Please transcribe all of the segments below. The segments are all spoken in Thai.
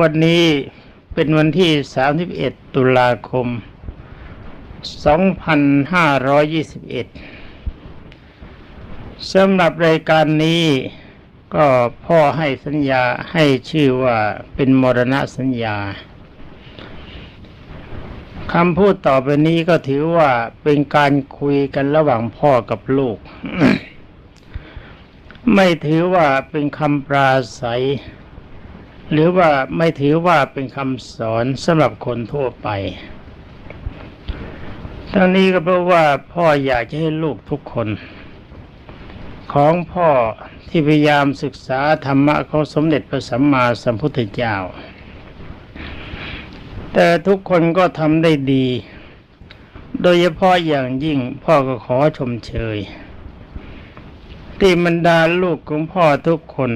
วันนี้เป็นวันที่ 31 ตุลาคม 2521 สำหรับรายการนี้ก็พ่อให้สัญญาให้ชื่อว่าเป็นมรณะสัญญาคำพูดต่อไปนี้ก็ถือว่าเป็นการคุยกันระหว่างพ่อกับลูก ไม่ถือว่าเป็นคำปราศัย หรือว่าไม่ถือว่าเป็นคำสอนสำหรับคนทั่วไปทั้งนี้ก็เพราะว่าพ่ออยากจะให้ลูกทุกคน ของพ่อที่พยายามศึกษาธรรมะของสมเด็จพระสัมมาสัมพุทธเจ้า แต่ทุกคนก็ทำได้ดี โดยเฉพาะอย่างยิ่งพ่อก็ขอชมเชยที่บรรดาลูกของพ่อทุกคน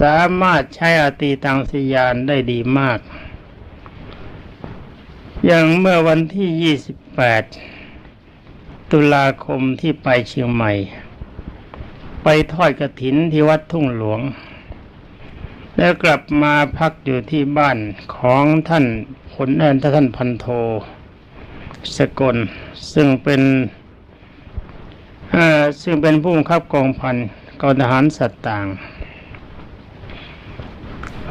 สามารถใช้อตีตังสยานได้ดีมาก อย่างเมื่อวันที่ 28 ตุลาคมที่ไปเชียงใหม่ ไปทอดกระถินที่วัดทุ่งหลวง แล้วกลับมาพักอยู่ที่บ้านของท่านผลเอนท่านพันโท สกล ซึ่งเป็นซึ่งเป็นผู้บังคับกองพันกองทหารสัตว์ต่าง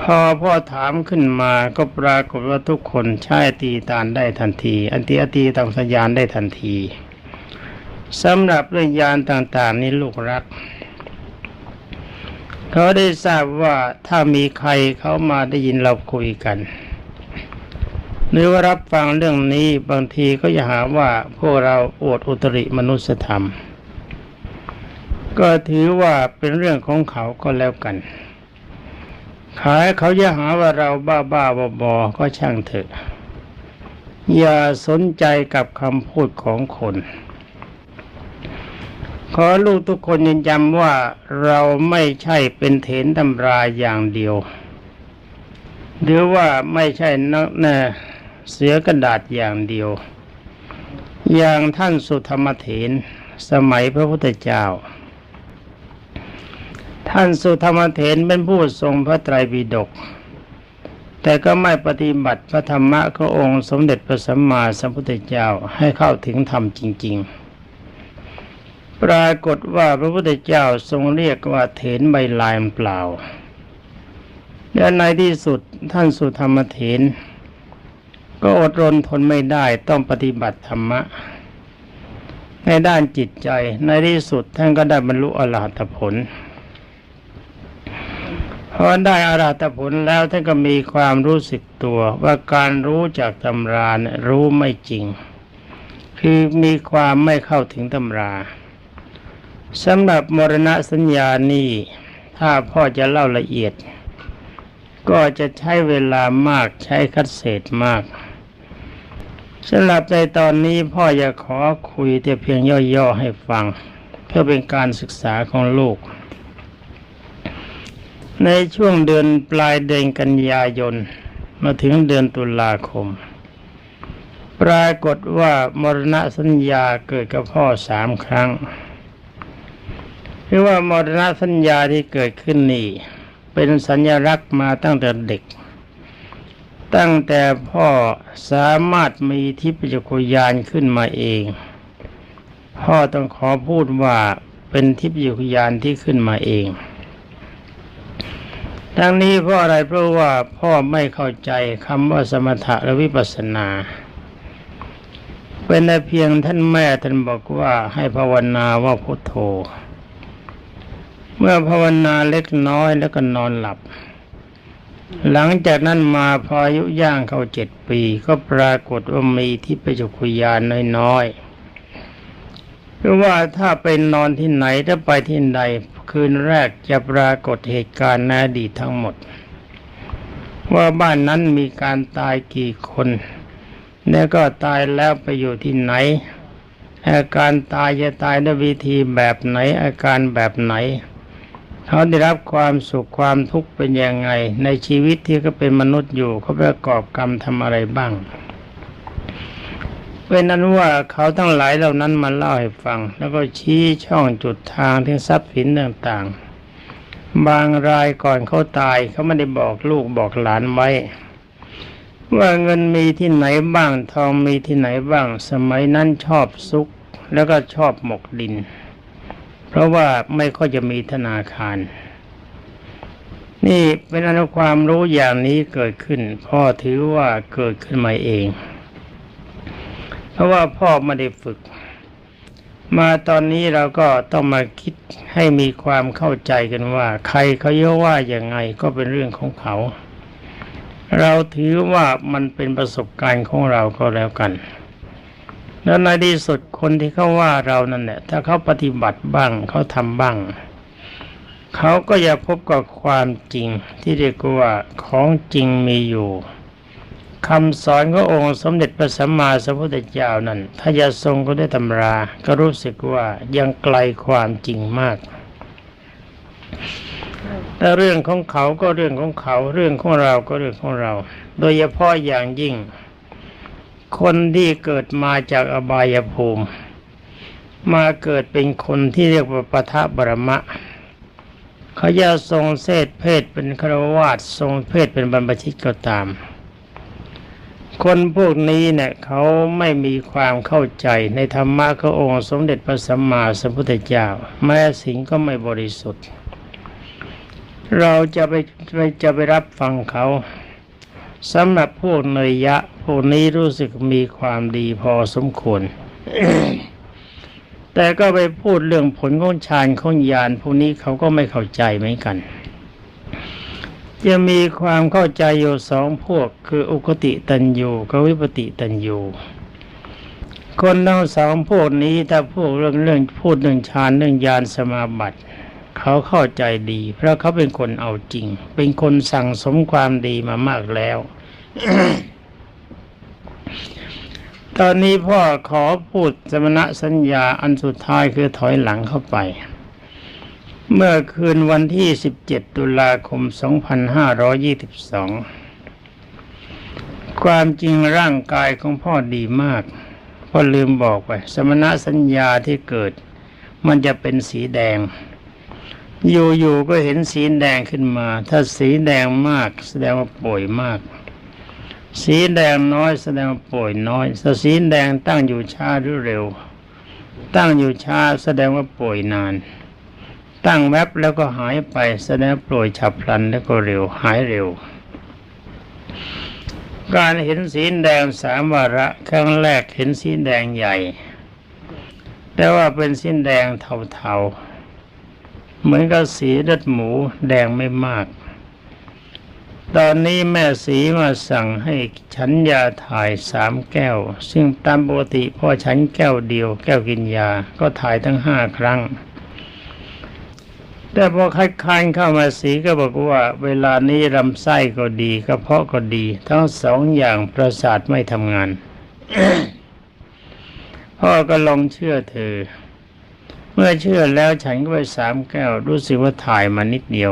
พอพ่อถามขึ้นมาก็ปรากฏว่าทุกคนใช้ตีตานได้ทันที อันตีอตีตามสัญญาณได้ทันทีสำหรับเรื่องยานต่างๆนี้ลูกรัก เขาได้ทราบว่าถ้ามีใครเขามาได้ยินเราคุยกันหรือว่ารับฟังเรื่องนี้บางทีก็จะหาว่าพวกเราอวดอุตริมนุสธรรม ก็ถือว่าเป็นเรื่องของเขาก็แล้วกัน ขายเขาจะหาว่าเราบ้าบ้าบอบอก็ช่างเถอะ อย่าสนใจกับคำพูดของคน ขอลูกทุกคนยืนยันว่าเราไม่ใช่เป็นเถนตำราอย่างเดียว หรือว่าไม่ใช่นักแน่เสือกระดาษอย่างเดียว อย่างท่านสุธรรมเถนสมัยพระพุทธเจ้า ท่านสุธรรมเถนเป็นผู้ทรงพระไตรปิฎกแต่ก็ไม่ปฏิบัติพระธรรมะขององค์สมเด็จพระสัมมาสัมพุทธเจ้าให้เข้าถึงธรรมจริง ๆ ปรากฏว่าพระพุทธเจ้าทรงเรียกว่าเถนใบลายเปล่าและในที่สุดท่านสุธรรมเถนก็อดรนทนไม่ได้ต้องปฏิบัติธรรมะ ในด้านจิตใจในที่สุดท่านก็ได้บรรลุอรหัตผล พอได้อาราตผลแล้วท่านก็มีความรู้สึกตัวว่าการรู้จากตำราเนี่ยรู้ไม่จริง คือมีความไม่เข้าถึงตำราสำหรับมรณะสัญญานี่ถ้าพ่อจะเล่าละเอียด ก็จะใช้เวลามากใช้คัดเศษมากสำหรับในตอนนี้พ่ออยากขอคุยแต่เพียงย่อๆให้ฟัง เพื่อเป็นการศึกษาของลูก ในช่วงเดือนปลายเดือนกันยายน มาถึงเดือนตุลาคม ปรากฏว่ามรณะสัญญาเกิดกับพ่อสามครั้งคือว่ามรณะสัญญาที่เกิดขึ้นนี่ เป็นสัญลักษณ์มาตั้งแต่เด็ก ตั้งแต่พ่อสามารถมีทิพยจักรยานขึ้นมาเอง พ่อต้องขอพูดว่าเป็นทิพยจักรยานที่ขึ้นมาเอง ทั้งนี้เพราะอะไรเพราะว่าพ่อไม่เข้าใจคำว่าสมถะและวิปัสสนาเป็นแต่เพียงท่านแม่ท่านบอกว่าให้ภาวนาว่าพุทโธ เมื่อภาวนาเล็กน้อยแล้วก็นอนหลับ หลังจากนั้นมาพออายุย่างเข้าเจ็ดปี ก็ปรากฏว่ามีที่ประจุคุยานน้อยๆเพราะว่าถ้าไปนอนที่ไหนถ้าไปที่ใด คืนแรกจะปรากฏเหตุการณ์ในอดีตทั้งหมด ว่าบ้านนั้นมีการตายกี่คน แล้วก็ตายแล้วไปอยู่ที่ไหน อาการตายจะตายด้วยวิธีแบบไหน อาการแบบไหน เขาได้รับความสุขความทุกข์เป็นยังไง ในชีวิตที่เขาเป็นมนุษย์อยู่เขาประกอบกรรมทำอะไรบ้าง เป็นนั้นว่าเขาทั้งหลายเหล่านั้นมาเล่าให้ฟัง แล้วก็ชี้ช่องจุดทางที่ทรัพย์สินต่างๆ บางรายก่อนเขาตายเขาไม่ได้บอกลูกบอกหลานไว้ ว่าเงินมีที่ไหนบ้างทองมีที่ไหนบ้าง สมัยนั้นชอบซุก แล้วก็ชอบหมกดิน เพราะว่าไม่ค่อยจะมีธนาคาร นี่เป็นอนุความรู้อย่างนี้เกิดขึ้น พ่อถือว่าเกิดขึ้นมาเอง เพราะว่าพ่อไม่ได้ฝึก มาตอนนี้เราก็ต้องมาคิดให้มีความเข้าใจกันว่า ใครเขาเยอะว่าอย่างไงก็เป็นเรื่องของเขา เราถือว่ามันเป็นประสบการณ์ของเราก็แล้วกัน แล้วในที่สุดคนที่เขาว่าเรานั่นแหละถ้าเขาปฏิบัติบ้างเขาทำบ้างเขาก็จะพบกับความจริงที่เรียกว่าของจริงมีอยู่ คำสอนขององค์สมเด็จพระสัมมาสัมพุทธเจ้านั้น ถ้าจะทรงก็ได้ตำรา ก็รู้สึกว่ายังไกลความจริงมากแต่เรื่องของเขาก็เรื่องของเขา เรื่องของเราก็เรื่องของเรา โดยเฉพาะอย่างยิ่ง คนที่เกิดมาจากอบายภูมิ มาเกิดเป็นคนที่เรียกว่าปทะบรมะเขาจะทรงเศษเพศเป็นครวาสทรงเพศเป็นบรรพชิตก็ตาม คนพวกนี้เนี่ยเขาไม่มีความเข้าใจในธรรมะขององค์สมเด็จพระสัมมาสัมพุทธเจ้า แม้สิ่งก็ไม่บริสุทธิ์ เราจะไปไปจะไปรับฟังเขาสำหรับพวกเนยยะ พวกนี้รู้สึกมีความดีพอสมควร แต่ก็ไปพูดเรื่องผลของฌานของญาณพวกนี้เขาก็ไม่เข้าใจเหมือนกัน จะมีความเข้าใจอยู่สองพวกคืออุคติตันยูกับวิปติตันยูคนทั้งสองพวกนี้ถ้าพวกเรื่องเรื่องพูดเรื่องฌานเรื่องญาณสมาบัติเขาเข้าใจดี เพราะเขาเป็นคนเอาจริง เป็นคนสั่งสมความดีมามากแล้ว ตอนนี้พ่อขอพูดสมณะสัญญาอันสุดท้ายคือถอยหลังเข้าไป เมื่อคืนวันที่ 17 ตุลาคม 2522 ความจริงร่างกายของพ่อดีมาก พ่อลืมบอกไป สมณะสัญญาที่เกิด มันจะเป็นสีแดง อยู่ๆก็เห็นสีแดงขึ้นมา ถ้าสีแดงมาก แสดงว่าป่วยมาก สีแดงน้อยแสดงว่าป่วยน้อยถ้าสีแดงตั้งอยู่ช้าหรือเร็ว ตั้งอยู่ช้าแสดงว่าป่วยนาน ตั้งแวบแล้วก็หายไปแสดงว่าป่วยฉับพลันแล้วก็เร็วหายเร็ว การเห็นสีแดงสามวาระครั้งแรกเห็นสีแดงใหญ่ แต่ว่าเป็นสีแดงเทาๆ เหมือนกับสีเลือดหมูแดงไม่มาก ตอนนี้แม่สีมาสั่งให้ฉันยาถ่ายสามแก้ว ซึ่งตามปกติพ่อฉันแก้วเดียว แก้วกินยาก็ถ่ายทั้งห้าครั้ง แต่พอคัดค้านเข้ามาสีก็บอกว่า เวลานี้ลำไส้ก็ดีกระเพาะก็ดี ทั้งสองอย่างประสาทไม่ทำงาน พ่อก็ลองเชื่อเธอ เมื่อเชื่อแล้วฉันก็ไปสามแก้วรู้สึกว่าถ่ายมานิดเดียว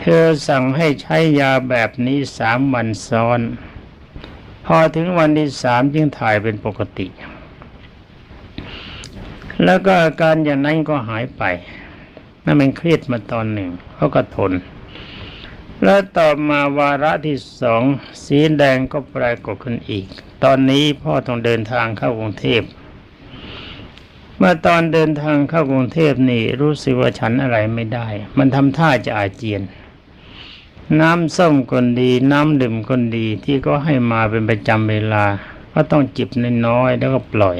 เธอสั่งให้ใช้ยาแบบนี้สามวันซ้อน พอถึงวันที่สามจึงถ่ายเป็นปกติ แล้วก็อาการอย่างนั้นก็หายไป นั่นเป็นเครียดมาตอนหนึ่งเขาก็ทน แล้วต่อมาวาระที่สองสีแดงก็ปรากฏขึ้นอีก ตอนนี้พ่อต้องเดินทางเข้ากรุงเทพเมื่อตอนเดินทางเข้ากรุงเทพนี่รู้สึกว่าฉันอะไรไม่ได้ มันทำท่าจะอาเจียน น้ำส้มคนดี น้ำดื่มคนดีที่ก็ให้มาเป็นประจำเวลา ก็ต้องจิบน้อยๆแล้วก็ปล่อย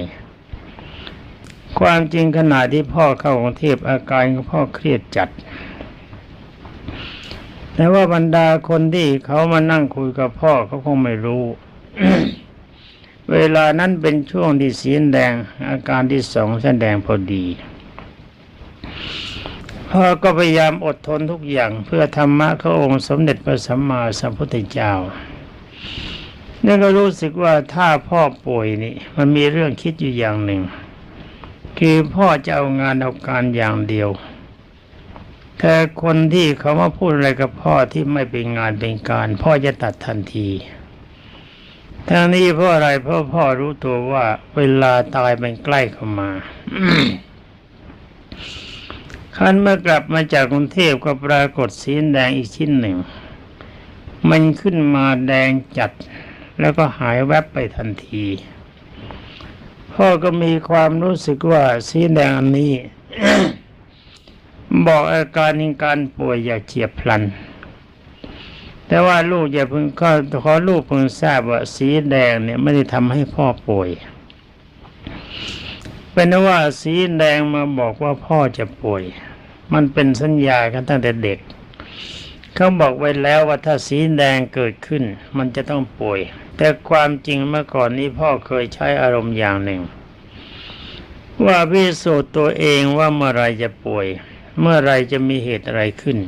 ความจริงขณะที่พ่อเข้ากรุงเทพอาการของพ่อเครียดจัด แต่ว่าบรรดาคนที่เขามานั่งคุยกับพ่อเขาคงไม่รู้ เวลานั้นเป็นช่วงที่สีแดง อาการที่สองแสดงพอดีพ่อก็พยายามอดทนทุกอย่างเพื่อธรรมะขององค์สมเด็จพระสัมมาสัมพุทธเจ้านี่ก็รู้สึกว่าถ้าพ่อป่วยนี่ มันมีเรื่องคิดอยู่อย่างหนึ่ง คือพ่อจะเอางานเอาการอย่างเดียว แต่คนที่เขามาพูดอะไรกับพ่อที่ไม่เป็นงานเป็นการ พ่อจะตัดทันทีทั้งนี้เพราะอะไรเพราะพ่อรู้ตัวว่า เวลาตายมันใกล้เข้ามาคันเมื่อกลับมาจากกรุงเทพก็ปรากฏสีแดงอีกชิ้นหนึ่ง มันขึ้นมาแดงจัด แล้วก็หายแวบไปทันที พ่อก็มีความรู้สึกว่าสีแดงอันนี้ บอกอาการในการป่วยอย่าเฉียบพลัน แต่ว่าลูกอย่าเพิ่งก็ขอลูกเพิ่งทราบว่าสีแดงเนี่ยไม่ได้ทำให้พ่อป่วย เป็นว่าสีแดงมาบอกว่าพ่อจะป่วย มันเป็นสัญญากันตั้งแต่เด็ก เขาบอกไว้แล้วว่าถ้าสีแดงเกิดขึ้น มันจะต้องป่วย แต่ความจริงเมื่อก่อนนี้พ่อเคยใช้อารมณ์อย่างหนึ่ง ว่าพิสูจน์ตัวเองว่าเมื่อไรจะป่วย เมื่อไรจะมีเหตุอะไรขึ้น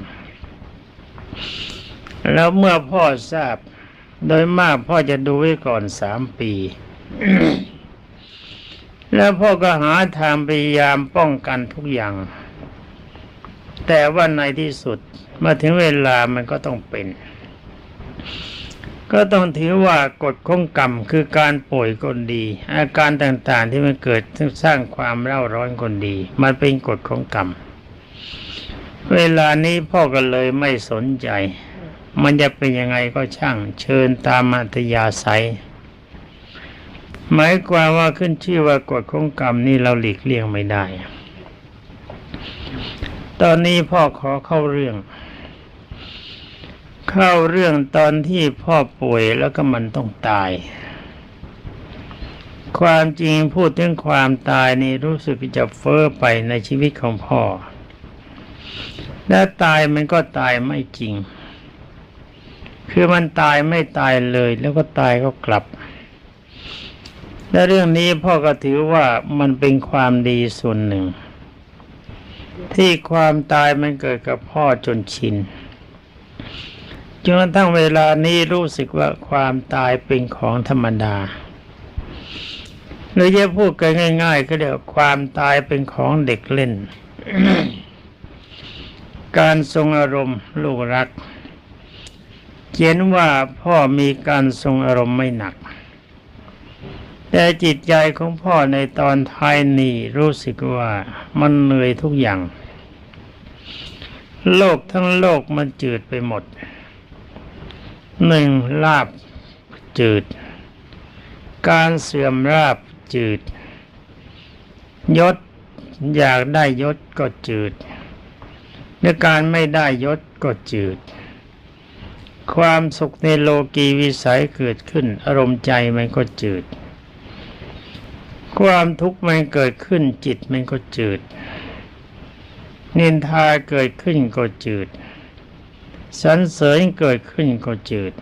แล้วเมื่อพ่อทราบ โดยมากพ่อจะดูไว้ก่อนสามปี แล้วพ่อก็หาทางพยายามป้องกันทุกอย่าง แต่ว่าในที่สุดเมื่อถึงเวลามันก็ต้องเป็น ก็ต้องถือว่ากฎข้องกรรมคือการป่วยคนดี อาการต่างๆที่มันเกิดสร้างความเร่าร้อนคนดี มันเป็นกฎของกรรม เวลานี้พ่อก็เลยไม่สนใจ มันจะเป็นยังไงก็ช่าง เชิญตามอัธยาศัยหมายความว่าขึ้นชื่อว่ากฎของกรรมนี่เราหลีกเลี่ยงไม่ได้ ตอนนี้พ่อขอเข้าเรื่อง เข้าเรื่องตอนที่พ่อป่วยแล้วก็มันต้องตาย ความจริงพูดถึงความตายนี่รู้สึกจะเฟ้อไปในชีวิตของพ่อ และตายมันก็ตายไม่จริง คือมันตายไม่ตายเลย แล้วก็ตายก็กลับ และเรื่องนี้พ่อก็ถือว่ามันเป็นความดีส่วนหนึ่ง ที่ความตายมันเกิดกับพ่อจนชิน จนกระทั่งเวลานี้รู้สึกว่าความตายเป็นของธรรมดาหรือจะพูดกันง่าย ๆ ก็เรียกว่าความตายเป็นของเด็กเล่น การทรงอารมณ์ลูกรัก เขียนว่าพ่อมีการทรงอารมณ์ไม่หนัก แต่จิตใจของพ่อในตอนท้ายนี้รู้สึกว่ามันเหนื่อยทุกอย่าง โลกทั้งโลกมันจืดไปหมด หนึ่งลาบจืด การเสื่อมราบจืด ยศอยากได้ยศก็จืดและการไม่ได้ยศก็จืด ความสุขในโลกีวิสัยเกิดขึ้น อารมณ์ใจมันก็จืด ความทุกข์มันเกิดขึ้นจิตมันก็จืด นินทาเกิดขึ้นก็จืด สันเสริญเกิดขึ้นก็จืด